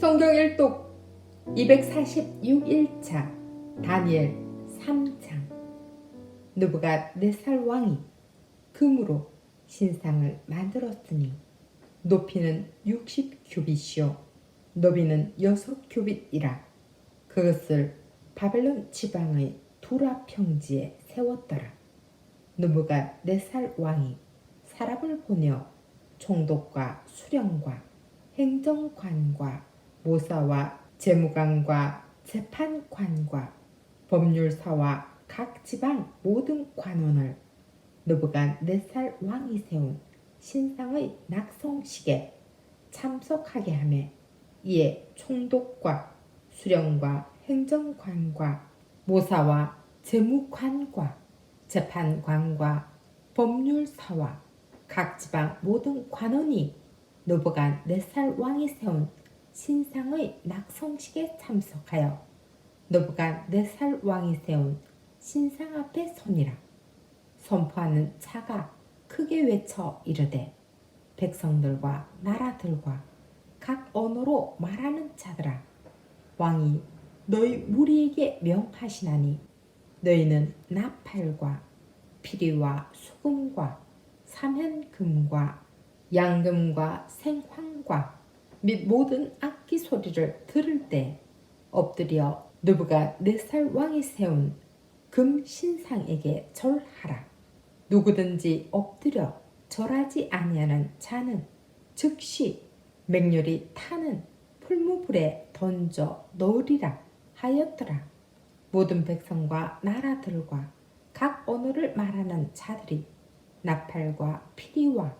성경 1독 246일차 다니엘 3장. 누부가 네살 왕이 금으로 신상을 만들었으니 높이는 60규빗이요 너비는 6규빗이라. 그것을 바벨론 지방의 두라 평지에 세웠더라. 누부가 네살 왕이 사람을 보내어 총독과 수령과 행정관과 모사와 재무관과 재판관과 법률사와 각 지방 모든 관원을 느부간 네살 왕이 세운 신상의 낙성식에 참석하게 하며 이에 총독과 수령과 행정관과 모사와 재무관과 재판관과 법률사와 각 지방 모든 관원이 노부간 네살 왕이 세운 신상의 낙성식에 참석하여 노부간 네살 왕이 세운 신상 앞에 서니라. 선포하는 자가 크게 외쳐 이르되 백성들과 나라들과 각 언어로 말하는 자들아 왕이 너희 무리에게 명하시나니 너희는 나팔과 피리와 수금과 사면금과 양금과 생황과 및 모든 악기 소리를 들을 때 엎드려 누부가 네 살 왕이 세운 금 신상에게 절하라. 누구든지 엎드려 절하지 아니하는 자는 즉시 맹렬히 타는 풀무불에 던져 넣으리라 하였더라. 모든 백성과 나라들과 각 언어를 말하는 자들이 나팔과 피리와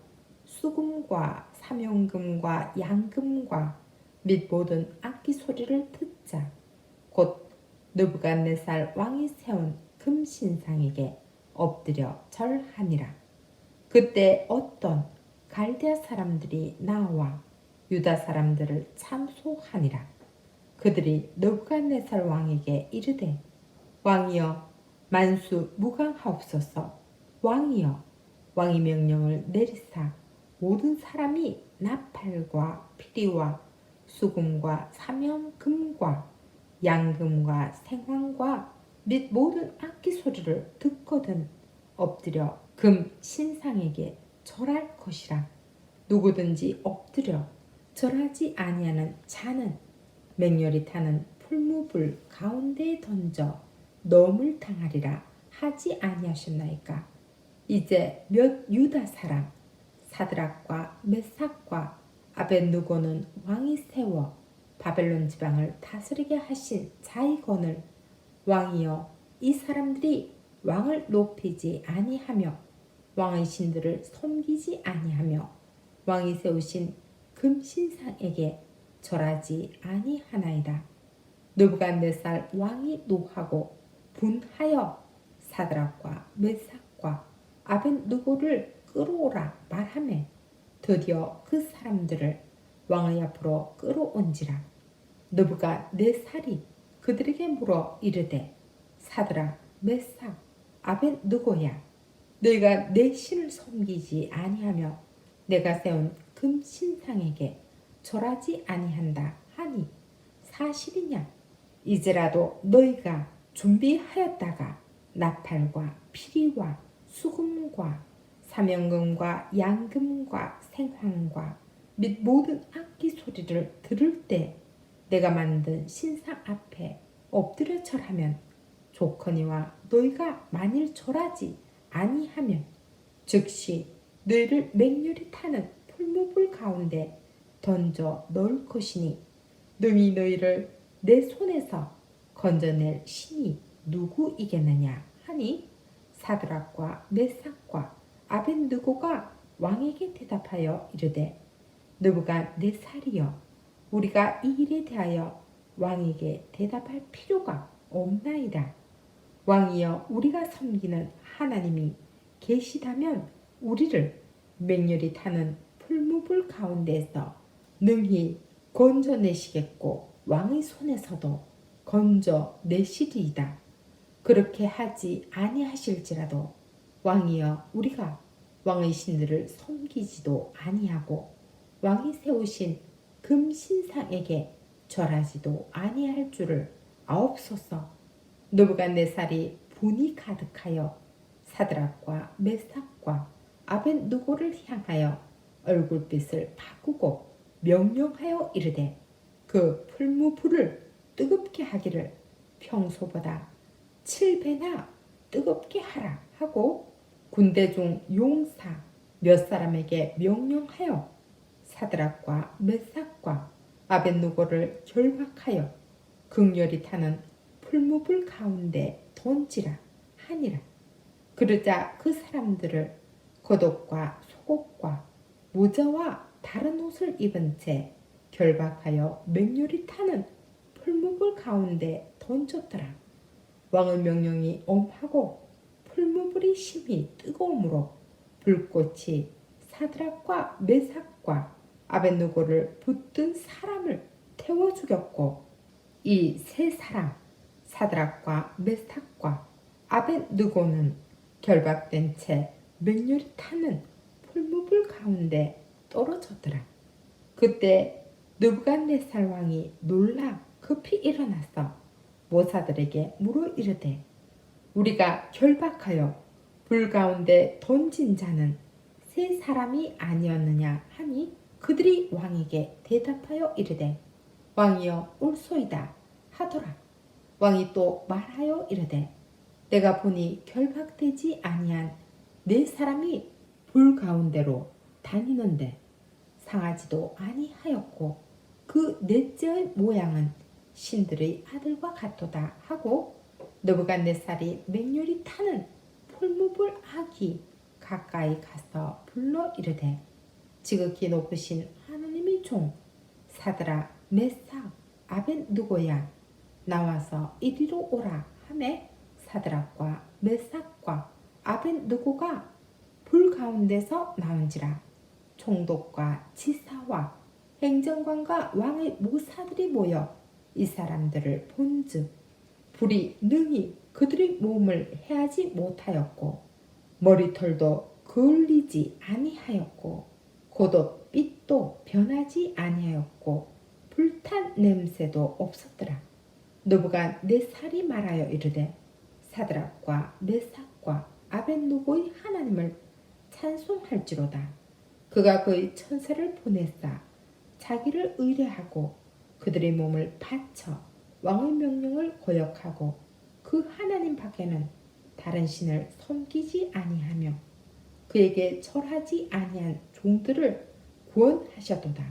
수금과 사명금과 양금과 및 모든 악기 소리를 듣자. 곧 느부갓네살 왕이 세운 금신상에게 엎드려 절하니라. 그때 어떤 갈대아 사람들이 나와 유다 사람들을 참소하니라. 그들이 느부갓네살 왕에게 이르되 왕이여 만수 무강하옵소서. 왕이여 왕이 명령을 내리사 모든 사람이 나팔과 피리와 수금과 사명금과 양금과 생황과 및 모든 악기 소리를 듣거든 엎드려 금 신상에게 절할 것이라. 누구든지 엎드려 절하지 아니하는 자는 맹렬히 타는 풀무불 가운데에 던져 넘을 당하리라 하지 아니하셨나이까. 이제 몇 유다 사람 사드락과 메삭과 아벤누고는 왕이 세워 바벨론 지방을 다스리게 하신 자이건을 왕이여 이 사람들이 왕을 높이지 아니하며 왕의 신들을 섬기지 아니하며 왕이 세우신 금신상에게 절하지 아니하나이다. 느부갓네살 왕이 노하고 분하여 사드락과 메삭과 아벤누고를 끌어오라 말하매 드디어 그 사람들을 왕의 앞으로 끌어온지라. 느부가 네 살이 그들에게 물어 이르되 사드라 메삭 아벤 누구야? 너희가 내 신을 섬기지 아니하며 내가 세운 금 신상에게 절하지 아니한다 하니 사실이냐? 이제라도 너희가 준비하였다가 나팔과 피리와 수금과 사명금과 양금과 생황과 및 모든 악기 소리를 들을 때 내가 만든 신상 앞에 엎드려 절하면 좋거니와 너희가 만일 절하지 아니하면 즉시 너희를 맹렬히 타는 풀무불 가운데 던져 넣을 것이니 능히 너희를 내 손에서 건져낼 신이 누구이겠느냐 하니 사드락과 메삭과 아벤느고가 왕에게 대답하여 이르되 느부가 네 살이여 우리가 이 일에 대하여 왕에게 대답할 필요가 없나이다. 왕이여 우리가 섬기는 하나님이 계시다면 우리를 맹렬히 타는 풀무불 가운데서 능히 건져내시겠고 왕의 손에서도 건져내시리이다. 그렇게 하지 아니하실지라도 왕이여 우리가 왕의 신들을 섬기지도 아니하고 왕이 세우신 금 신상에게 절하지도 아니할 줄을 아옵소서. 느부갓네살이 분이 가득하여 사드락과 메삭과 아벤누고를 향하여 얼굴빛을 바꾸고 명령하여 이르되 그 풀무불을 뜨겁게 하기를 평소보다 7배나 뜨겁게 하라 하고 군대 중 용사 몇 사람에게 명령하여 사드락과 메삭과 아벤누고를 결박하여 극렬히 타는 풀무불 가운데 던지라 하니라. 그러자 그 사람들을 겉옷과 속옷과 모자와 다른 옷을 입은 채 결박하여 맹렬히 타는 풀무불 가운데 던졌더라. 왕의 명령이 엄하고 풀무불이 심히 뜨거움으로 불꽃이 사드락과 메삭과 아벤누고를 붙든 사람을 태워 죽였고 이 세 사람 사드락과 메삭과 아벤누고는 결박된 채 맹렬히 타는 풀무불 가운데 떨어졌더라. 그때 느부갓네살 왕이 놀라 급히 일어나서 모사들에게 물어 이르되 우리가 결박하여 불 가운데 던진 자는 세 사람이 아니었느냐 하니 그들이 왕에게 대답하여 이르되 왕이여 옳소이다 하더라. 왕이 또 말하여 이르되 내가 보니 결박되지 아니한 네 사람이 불 가운데로 다니는데 상하지도 아니하였고 그 넷째의 모양은 신들의 아들과 같도다 하고 느부갓네살이 맹렬히 타는 풀무불 아기 가까이 가서 불러 이르되 지극히 높으신 하나님의 종 사드라 메삭 아벤 누고야? 나와서 이리로 오라 하매 사드락과 메삭과 아벤 누고가 불 가운데서 나온지라. 총독과 지사와 행정관과 왕의 모사들이 모여 이 사람들을 본즉 불이 능히 그들의 몸을 해하지 못하였고 머리털도 그을리지 아니하였고 겉옷 빛도 변하지 아니하였고 불탄 냄새도 없었더라. 누부가 내 살이 말하여 이르되 사드락과 메삭과 아벤누고의 하나님을 찬송할지로다. 그가 그의 천사를 보내사 자기를 의뢰하고 그들의 몸을 바쳐 왕의 명령을 거역하고 그 하나님 밖에는 다른 신을 섬기지 아니하며 그에게 절하지 아니한 종들을 구원하셨도다.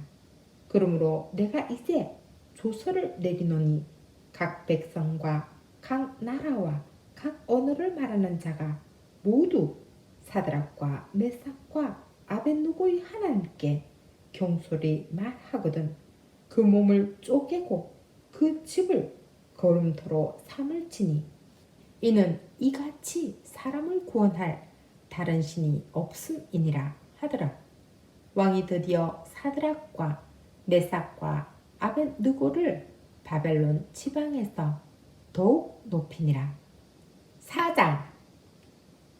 그러므로 내가 이제 조서를 내리노니 각 백성과 각 나라와 각 언어를 말하는 자가 모두 사드락과 메삭과 아벤누고의 하나님께 경솔히 말하거든 그 몸을 쪼개고 그 집을 걸음터로 삼을 치니 이는 이같이 사람을 구원할 다른 신이 없음이니라 하더라. 왕이 드디어 사드락과 메삭과 아벤느고를 바벨론 지방에서 더욱 높이니라. 사장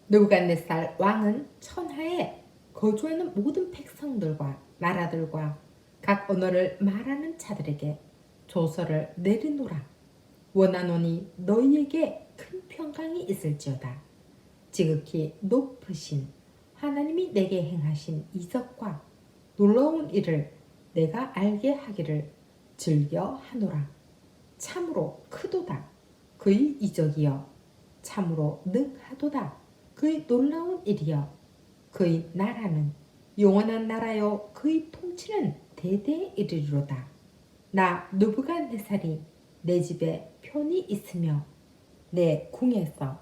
느부갓네살 왕은 천하에 거주하는 모든 백성들과 나라들과 각 언어를 말하는 자들에게 조서를 내리노라. 원하노니 너희에게 큰 평강이 있을지어다. 지극히 높으신 하나님이 내게 행하신 이적과 놀라운 일을 내가 알게 하기를 즐겨 하노라. 참으로 크도다. 그의 이적이여. 참으로 능하도다. 그의 놀라운 일이여. 그의 나라는 영원한 나라여 그의 통치는 대대에 이르리로다. 나 누부갓네살이 내 집에 편히 있으며 내 궁에서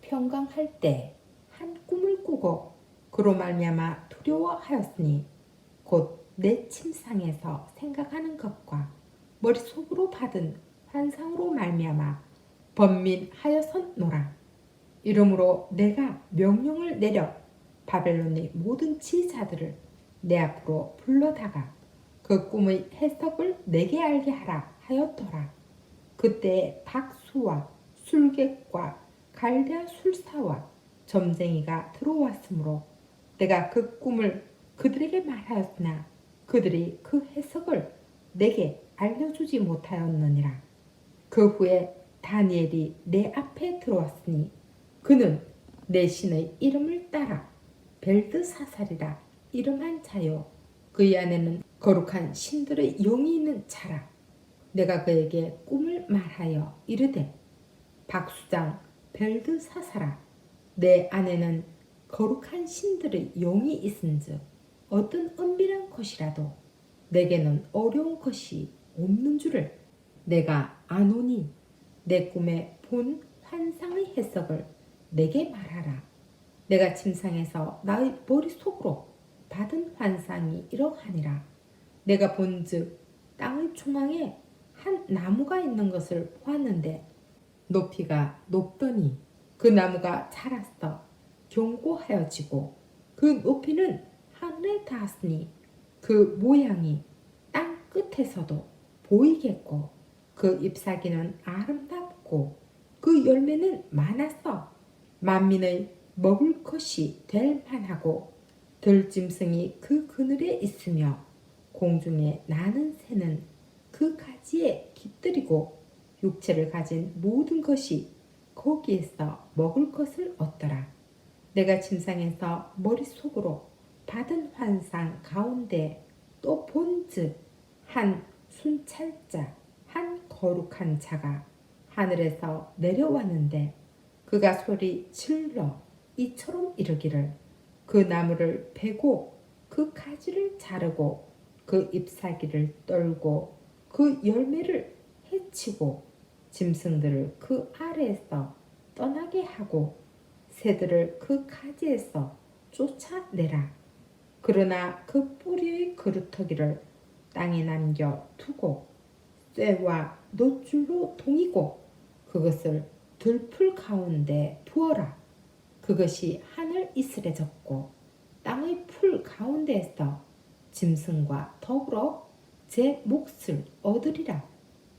평강할 때 한 꿈을 꾸고 그로 말미암아 두려워하였으니 곧 내 침상에서 생각하는 것과 머릿속으로 받은 환상으로 말미암아 번민하여선노라. 이러므로 내가 명령을 내려 바벨론의 모든 지자들을 내 앞으로 불러다가 그 꿈의 해석을 내게 알게 하라 하였더라. 그때 박수와 술객과 갈대아 술사와 점쟁이가 들어왔으므로 내가 그 꿈을 그들에게 말하였으나 그들이 그 해석을 내게 알려주지 못하였느니라. 그 후에 다니엘이 내 앞에 들어왔으니 그는 내 신의 이름을 따라 벨드사살이라 이름한 자요. 그의 안에는 거룩한 신들의 영이 있는 자라. 내가 그에게 꿈을 말하여 이르되 박수장 벨드사살아 내 안에는 거룩한 신들의 영이 있은즉 어떤 은밀한 것이라도 내게는 어려운 것이 없는 줄을 내가 아노니 내 꿈에 본 환상의 해석을 내게 말하라. 내가 침상에서 나의 머릿속으로 받은 환상이 이러하니라. 내가 본즉 땅의 중앙에 한 나무가 있는 것을 보았는데 높이가 높더니 그 나무가 자랐어 견고하여지고 그 높이는 하늘에 닿았으니 그 모양이 땅 끝에서도 보이겠고 그 잎사귀는 아름답고 그 열매는 많았어 만민의 먹을 것이 될 만하고 들짐승이 그 그늘에 있으며 공중에 나는 새는 그 가지에 깃들이고 육체를 가진 모든 것이 거기에서 먹을 것을 얻더라. 내가 침상에서 머릿속으로 받은 환상 가운데 또 본즉 한 순찰자 한 거룩한 자가 하늘에서 내려왔는데 그가 소리 질러 이처럼 이르기를 그 나무를 베고 그 가지를 자르고 그 잎사귀를 떨고 그 열매를 해치고 짐승들을 그 아래에서 떠나게 하고 새들을 그 가지에서 쫓아내라. 그러나 그 뿌리의 그루터기를 땅에 남겨 두고 쇠와 노줄로 동이고 그것을 들풀 가운데 두어라. 그것이 하늘 이슬에 졌고 땅의 풀 가운데에서 짐승과 더불어 제 몫을 얻으리라.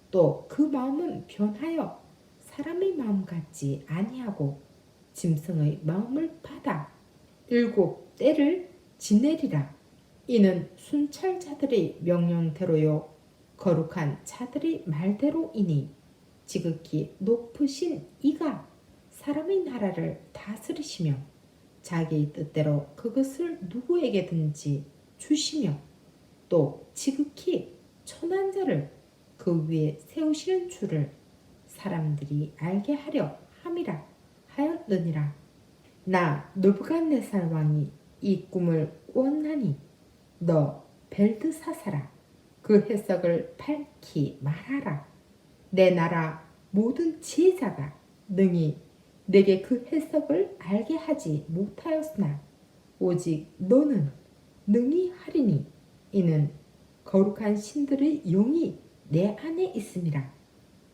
또 그 마음은 변하여 사람의 마음 같지 아니하고 짐승의 마음을 받아 일곱 때를 지내리라. 이는 순찰자들의 명령대로요 거룩한 자들의 말대로이니 지극히 높으신 이가 사람의 나라를 다스리시며 자기 뜻대로 그것을 누구에게든지 주시며 또 지극히 천한 자를 그 위에 세우시는 줄을 사람들이 알게 하려 함이라 하였느니라. 나 느부갓네살 왕이 이 꿈을 꾸었나니 너 벨드사사라 그 해석을 밝히 말하라. 내 나라 모든 지혜자가 능히 내게 그 해석을 알게 하지 못하였으나 오직 너는 능히 하리니 이는 거룩한 신들의 영이 내 안에 있음이라.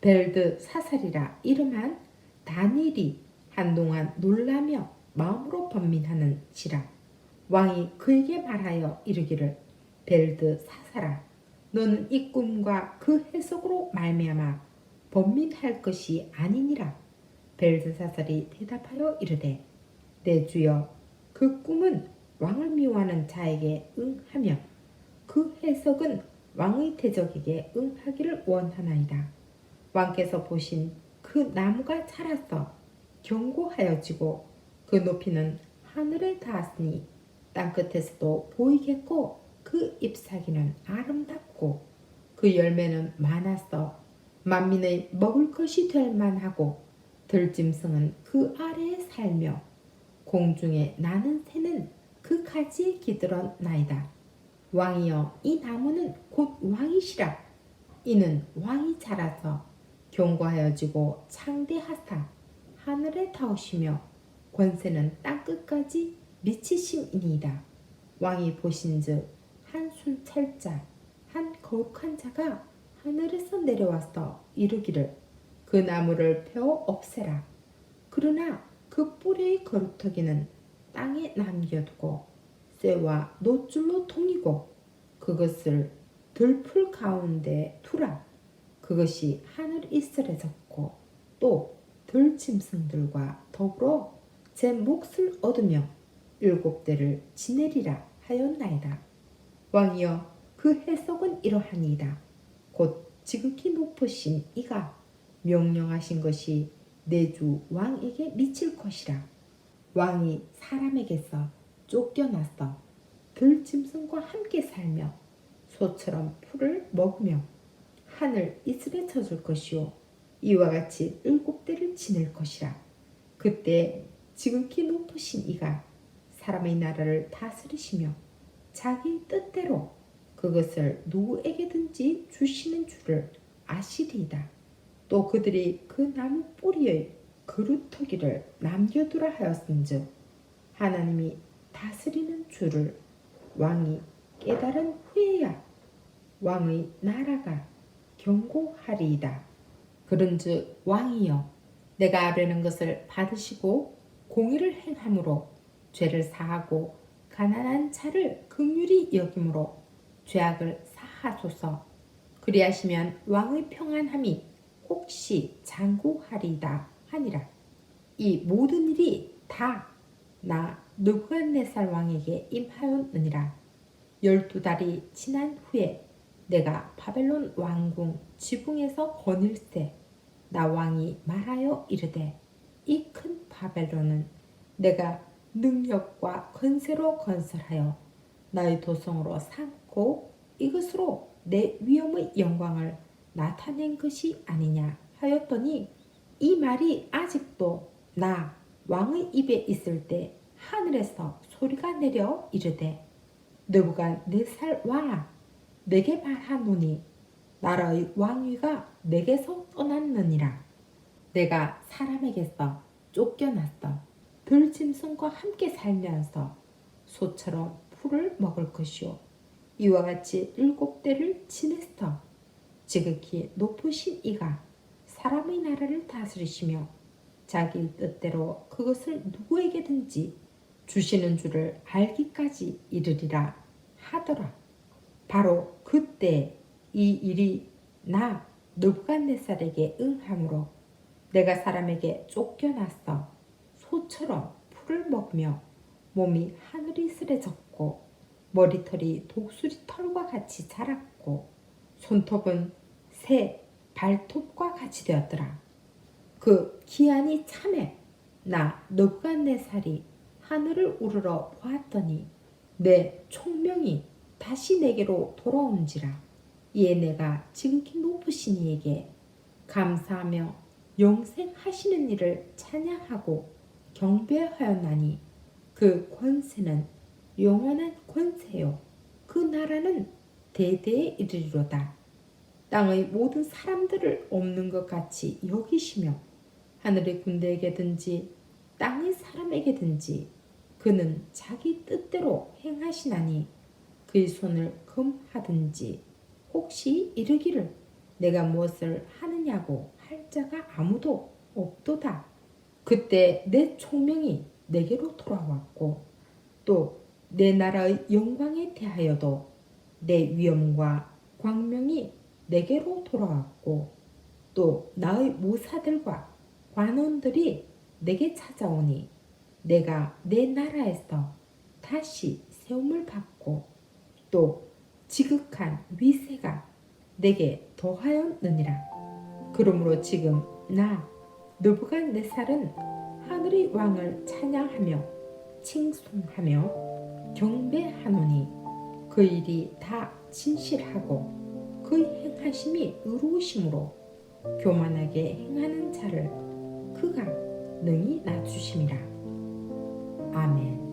벨드 사살이라 이름한 다니엘이 한동안 놀라며 마음으로 번민하는 지라. 왕이 그에게 말하여 이르기를 벨드 사살아 너는 이 꿈과 그 해석으로 말미암아 번민할 것이 아니니라. 벨드사살이 대답하여 이르되 내 주여 그 꿈은 왕을 미워하는 자에게 응하며 그 해석은 왕의 대적에게 응하기를 원하나이다. 왕께서 보신 그 나무가 자라서 견고하여지고 그 높이는 하늘에 닿았으니 땅 끝에서도 보이겠고 그 잎사귀는 아름답고 그 열매는 많아서 만민의 먹을 것이 될 만하고 들짐승은 그 아래에 살며 공중에 나는 새는 그 가지에 기들어 나이다. 왕이여 이 나무는 곧 왕이시라. 이는 왕이 자라서 견고하여지고 창대하사 하늘에 닿으시며 권세는 땅 끝까지 미치심이니이다. 왕이 보신즉 한 순찰자 한 거룩한 자가 하늘에서 내려와서 이르기를 그 나무를 베어 없애라. 그러나 그 뿌리의 거루터기는 땅에 남겨두고 쇠와 노줄로 통이고 그것을 들풀 가운데 두라. 그것이 하늘 이슬에 졌고 또 들짐승들과 더불어 제 몫을 얻으며 일곱 대를 지내리라 하였나이다. 왕이여 그 해석은 이러하니이다. 곧 지극히 높으신 이가 명령하신 것이 내 주 왕에게 미칠 것이라 왕이 사람에게서 쫓겨났어 들짐승과 함께 살며 소처럼 풀을 먹으며 하늘 이슬에 젖을 것이요 이와 같이 일곱 대를 지낼 것이라 그때 지극히 높으신 이가 사람의 나라를 다스리시며 자기 뜻대로 그것을 누구에게든지 주시는 줄을 아시리이다. 또 그들이 그 나무 뿌리의 그루터기를 남겨두라 하였은즉 하나님이 다스리는 줄을 왕이 깨달은 후에야 왕의 나라가 경고하리이다. 그런즉 왕이여 내가 아뢰는 것을 받으시고 공의를 행함으로 죄를 사하고 가난한 자를 긍휼히 여김으로 죄악을 사하소서 그리하시면 왕의 평안함이 혹시 장구하리이다 하니라. 이 모든 일이 다 나 느부갓네살 왕에게 임하였느니라. 열두 달이 지난 후에 내가 바벨론 왕궁 지붕에서 거닐세 나 왕이 말하여 이르되 이 큰 바벨론은 내가 능력과 권세로 건설하여 나의 도성으로 삼고 이것으로 내 위엄의 영광을 나타낸 것이 아니냐 하였더니 이 말이 아직도 나 왕의 입에 있을 때 하늘에서 소리가 내려 이르되 느부갓 네살 왕아 내게 말하노니 나라의 왕위가 내게서 떠났느니라. 내가 사람에게서 쫓겨났어. 들짐승과 함께 살면서 소처럼 풀을 먹을 것이요 이와 같이 일곱 대를 지냈어. 지극히 높으신 이가 사람의 나라를 다스리시며 자기 뜻대로 그것을 누구에게든지 주시는 줄을 알기까지 이르리라 하더라. 바로 그때 이 일이 나 느부갓네살에게 응함으로 내가 사람에게 쫓겨났어 소처럼 풀을 먹으며 몸이 하늘이 쓰레졌고 머리털이 독수리 털과 같이 자랐고 손톱은 새 발톱과 같이 되었더라. 그 기한이 참에 나 느부갓네살이 하늘을 우러러 보았더니 내 총명이 다시 내게로 돌아온지라. 이에 내가 지극히 높으신 이에게 감사하며 영생 하시는 이를 찬양하고 경배하였나니 그 권세는 영원한 권세요. 그 나라는 대대에 이르리로다 땅의 모든 사람들을 없는 것 같이 여기시며 하늘의 군대에게든지 땅의 사람에게든지 그는 자기 뜻대로 행하시나니 그의 손을 금하든지 혹시 이르기를 내가 무엇을 하느냐고 할 자가 아무도 없도다. 그때 내 총명이 내게로 돌아왔고 또 내 나라의 영광에 대하여도 내 위엄과 광명이 내게로 돌아왔고 또 나의 모사들과 관원들이 내게 찾아오니 내가 내 나라에서 다시 세움을 받고 또 지극한 위세가 내게 더하였느니라. 그러므로 지금 나 느부갓네살은 하늘의 왕을 찬양하며 칭송하며 경배하노니 그 일이 다 진실하고 그의 행하심이 의로우심으로 교만하게 행하는 자를 그가 능히 낮추심이라. 아멘.